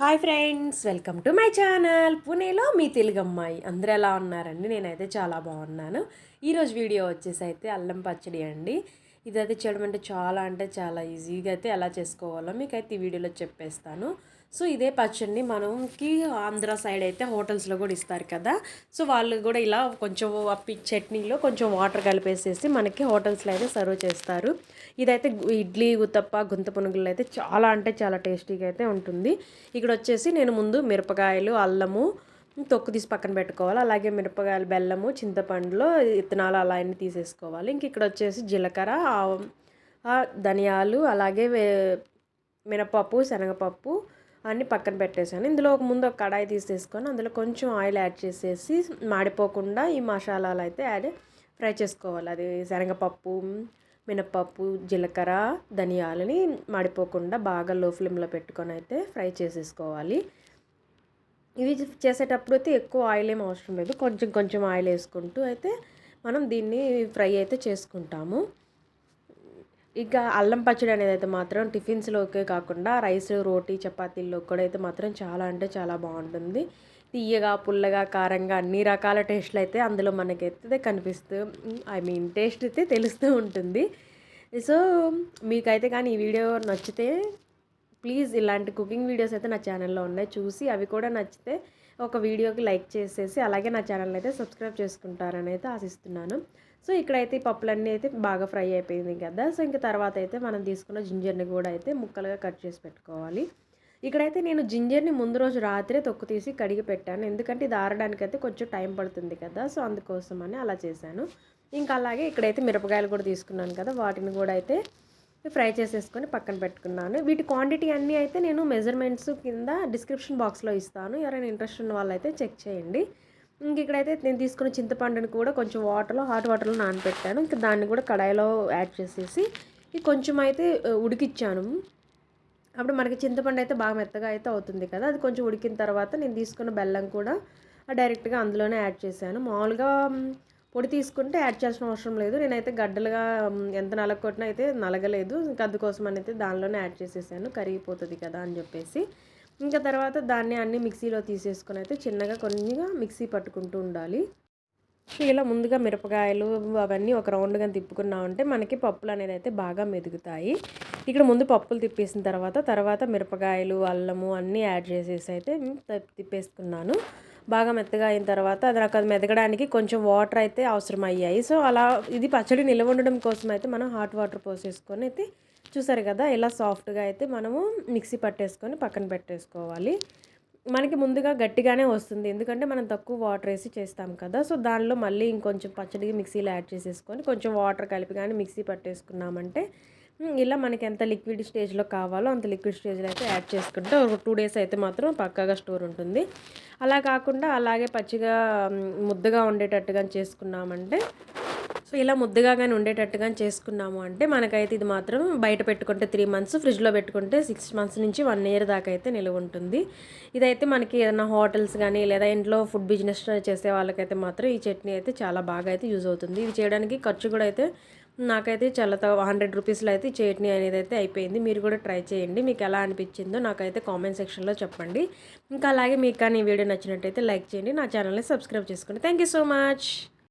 Hi friends welcome to my channel. పూణేలో మీ తెలుగు అమ్మాయి అందరూ ఎలా ఉన్నారండి? నేనైతే చాలా బాగున్నాను. ఈరోజు వీడియో వచ్చేసి అయితే అల్లం పచ్చడి అండి. ఇదైతే చేయడం అంటే చాలా అంటే చాలా ఈజీగా అయితే ఎలా చేసుకోవాలో మీకు అయితే ఈ వీడియోలో చెప్పేస్తాను. సో ఇదే పచ్చడిని మనకి ఆంధ్ర సైడ్ అయితే హోటల్స్లో కూడా ఇస్తారు కదా. సో వాళ్ళు కూడా ఇలా కొంచెం అప్పి చట్నీలో కొంచెం వాటర్ కలిపేసేసి మనకి హోటల్స్లో అయితే సర్వ్ చేస్తారు. ఇదైతే ఇడ్లీ ఉత్తప్ప గుంత పునుగులు అయితే చాలా అంటే చాలా టేస్టీగా అయితే ఉంటుంది. ఇక్కడ వచ్చేసి నేను ముందు మిరపకాయలు అల్లము తొక్కు తీసి పక్కన పెట్టుకోవాలి. అలాగే మిరపకాయలు బెల్లము చింతపండులో ఇత్తనాలు అలా అన్ని తీసేసుకోవాలి. ఇంక ఇక్కడ వచ్చేసి జీలకర్ర ధనియాలు అలాగే మినపప్పు శనగపప్పు అన్ని పక్కన పెట్టేశాను. ఇందులో ఒక ముందు ఒక కడాయి తీసేసుకొని అందులో కొంచెం ఆయిల్ యాడ్ చేసేసి మాడిపోకుండా ఈ మసాలాలు అయితే యాడ్ ఫ్రై చేసుకోవాలి. అది శనగపప్పు మినపప్పు జీలకర్ర ధనియాలని మాడిపోకుండా బాగా లో ఫ్లేమ్లో పెట్టుకొని అయితే ఫ్రై చేసేసుకోవాలి. ఇవి చేసేటప్పుడు అయితే ఎక్కువ ఆయిల్ ఏం అవసరం లేదు. కొంచెం కొంచెం ఆయిల్ వేసుకుంటూ అయితే మనం దీన్ని ఫ్రై అయితే చేసుకుంటాము. ఇక అల్లం పచ్చడి అనేది అయితే మాత్రం టిఫిన్స్లోకే కాకుండా రైస్ రోటీ చపాతీల్లో కూడా అయితే మాత్రం చాలా అంటే చాలా బాగుంటుంది. తీయగా పుల్లగా కారంగా అన్ని రకాల టేస్ట్లు అయితే అందులో మనకైతే కనిపిస్తూ ఐ మీన్ టేస్ట్ అయితే తెలుస్తూ ఉంటుంది. సో మీకైతే కానీ ఈ వీడియో నచ్చితే ప్లీజ్ ఇలాంటి కుకింగ్ వీడియోస్ అయితే నా ఛానల్లో ఉన్నాయి. చూసి అవి కూడా నచ్చితే ఒక వీడియోకి లైక్ చేసేసి అలాగే నా ఛానల్ అయితే సబ్స్క్రైబ్ చేసుకుంటారని అయితే ఆశిస్తున్నాను. సో ఇక్కడైతే ఈ పప్పులన్నీ అయితే బాగా ఫ్రై అయిపోయింది కదా. సో ఇంకా తర్వాత అయితే మనం తీసుకున్న జింజర్ని కూడా అయితే ముక్కలుగా కట్ చేసి పెట్టుకోవాలి. ఇక్కడైతే నేను జింజర్ని ముందు రోజు రాత్రే తొక్కు తీసి కడిగి పెట్టాను. ఎందుకంటే ఇది ఆరడానికి అయితే కొంచెం టైం పడుతుంది కదా. సో అందుకోసం అని అలా చేశాను. ఇంకా అలాగే ఇక్కడైతే మిరపకాయలు కూడా తీసుకున్నాను కదా. వాటిని కూడా అయితే ఫ్రై చేసేసుకొని పక్కన పెట్టుకున్నాను. వీటి క్వాంటిటీ అన్నీ అయితే నేను మెజర్మెంట్స్ కింద డిస్క్రిప్షన్ బాక్స్లో ఇస్తాను. ఎవరైనా ఇంట్రెస్ట్ ఉన్న వాళ్ళైతే చెక్ చేయండి. ఇంక ఇక్కడైతే నేను తీసుకున్న చింతపండుని కూడా కొంచెం వాటర్లో హాట్ వాటర్లో నానబెట్టాను ఇంకా దాన్ని కూడా కడాయిలో యాడ్ చేసేసి కొంచెం అయితే ఉడికిచ్చాను. అప్పుడు మనకి చింతపండు అయితే బాగా మెత్తగా అయితే అవుతుంది కదా. అది కొంచెం ఉడికిన తర్వాత నేను తీసుకున్న బెల్లం కూడా డైరెక్ట్గా అందులోనే యాడ్ చేశాను. మామూలుగా పొడి తీసుకుంటే యాడ్ చేయాల్సిన అవసరం లేదు. నేనైతే గడ్డలుగా ఎంత నలగొట్టినా అయితే నలగలేదు. ఇంకా అందుకోసం అయితే దానిలోనే యాడ్ చేసేసాను. కరిగిపోతుంది కదా అని చెప్పేసి. ఇంకా తర్వాత దాన్ని అన్ని మిక్సీలో తీసేసుకొని అయితే చిన్నగా కొన్నిగా మిక్సీ పట్టుకుంటూ ఉండాలి. సో ఇలా ముందుగా మిరపకాయలు అవన్నీ ఒక రౌండ్గా తిప్పుకున్నామంటే మనకి పప్పులు అనేది అయితే బాగా మెదుగుతాయి. ఇక్కడ ముందు పప్పులు తిప్పేసిన తర్వాత తర్వాత మిరపకాయలు అల్లము అన్నీ యాడ్ చేసేసి అయితే తిప్పేసుకున్నాను. బాగా మెత్తగా అయిన తర్వాత అది నాకు అది మెదగడానికి కొంచెం వాటర్ అయితే అవసరం అయ్యాయి సో అలా ఇది పచ్చడి నిల్వ ఉండడం కోసం అయితే మనం హాట్ వాటర్ పోసేసుకొని అయితే చూసారు కదా ఇలా సాఫ్ట్గా అయితే మనము మిక్సీ పట్టేసుకొని పక్కన పెట్టేసుకోవాలి. మనకి ముందుగా గట్టిగానే వస్తుంది ఎందుకంటే మనం తక్కువ వాటర్ వేసి చేస్తాం కదా. సో దానిలో మళ్ళీ ఇంకొంచెం పచ్చడిగా మిక్సీలో యాడ్ చేసేసుకొని కొంచెం వాటర్ కలిపి కానీ మిక్సీ పట్టేసుకున్నామంటే ఇలా మనకి ఎంత లిక్విడ్ స్టేజ్లో కావాలో అంత లిక్విడ్ స్టేజ్లో అయితే యాడ్ చేసుకుంటే ఒక టూ డేస్ అయితే మాత్రం పక్కాగా స్టోర్ ఉంటుంది. అలా కాకుండా అలాగే పచ్చిగా ముద్దగా ఉండేటట్టుగా చేసుకున్నామంటే సో ఇలా ముద్దగా కానీ ఉండేటట్టుగా చేసుకున్నాము అంటే మనకైతే ఇది మాత్రం బయట పెట్టుకుంటే త్రీ మంత్స్ ఫ్రిడ్జ్లో పెట్టుకుంటే సిక్స్ మంత్స్ నుంచి వన్ ఇయర్ దాకా అయితే నిలువ ఉంటుంది. ఇదైతే మనకి ఏదైనా హోటల్స్ కానీ లేదా ఇంట్లో ఫుడ్ బిజినెస్ చేసే వాళ్ళకైతే మాత్రం ఈ చట్నీ అయితే చాలా బాగా అయితే యూజ్ అవుతుంది. ఇది చేయడానికి ఖర్చు కూడా అయితే నాకైతే చాలా హండ్రెడ్ రూపీస్లో అయితే చట్నీ అనేది అయితే అయిపోయింది. మీరు కూడా ట్రై చేయండి. మీకు ఎలా అనిపించిందో నాకైతే కామెంట్ సెక్షన్లో చెప్పండి. ఇంకా అలాగే మీకు కానీ వీడియో నచ్చినట్టయితే లైక్ చేయండి. నా ఛానల్ని సబ్స్క్రైబ్ చేసుకోండి. Thank you so much.